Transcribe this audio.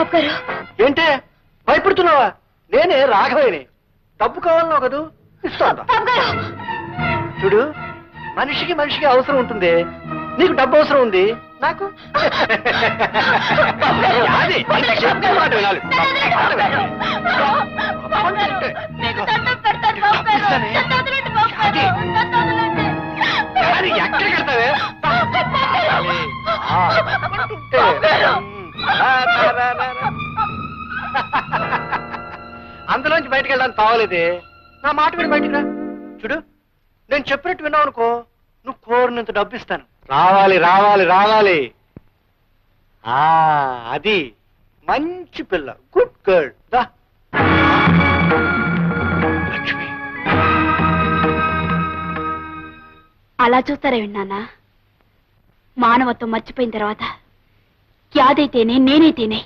బాబు గారు ఏంటే? భయపడుతున్నావా? నేనే రాఘవేని డబ్బు కావాలన్నావు కదూ? ఇస్తాను బాబు గారు చూడు మనిషికి మనిషికి అవసరం ఉంటుంది. నీకు డబ్బు అవసరం ఉంది. నాకు? అది, చెప్పే మాట వినాలి. మాట వినాలి. బాబు గారు, మీకు దండం పెడతాను బాబు గారు. ఇస్తానే. నన్ను వదలండి బాబు గారు. నన్ను వదలండి. అది ఎక్కడికి వెళ్తావే అందులోంచి బయటకు వెళ్ళడానికి తావలేదే నా మాట విని బయటికి రా. చూడు నేను చెప్పినట్టు విన్నావు అనుకో నువ్వు కోరినంత డబ్బు ఇస్తాను రావాలి రావాలి రావాలి. ఆ అది మంచి పిల్ల. గుడ్ గర్ల్ దా. లక్ష్మి. అలా చూస్తారే విన్నానా? మానవత్వం మర్చిపోయిన తర్వాత యాదైతేనే నేనైతేనే.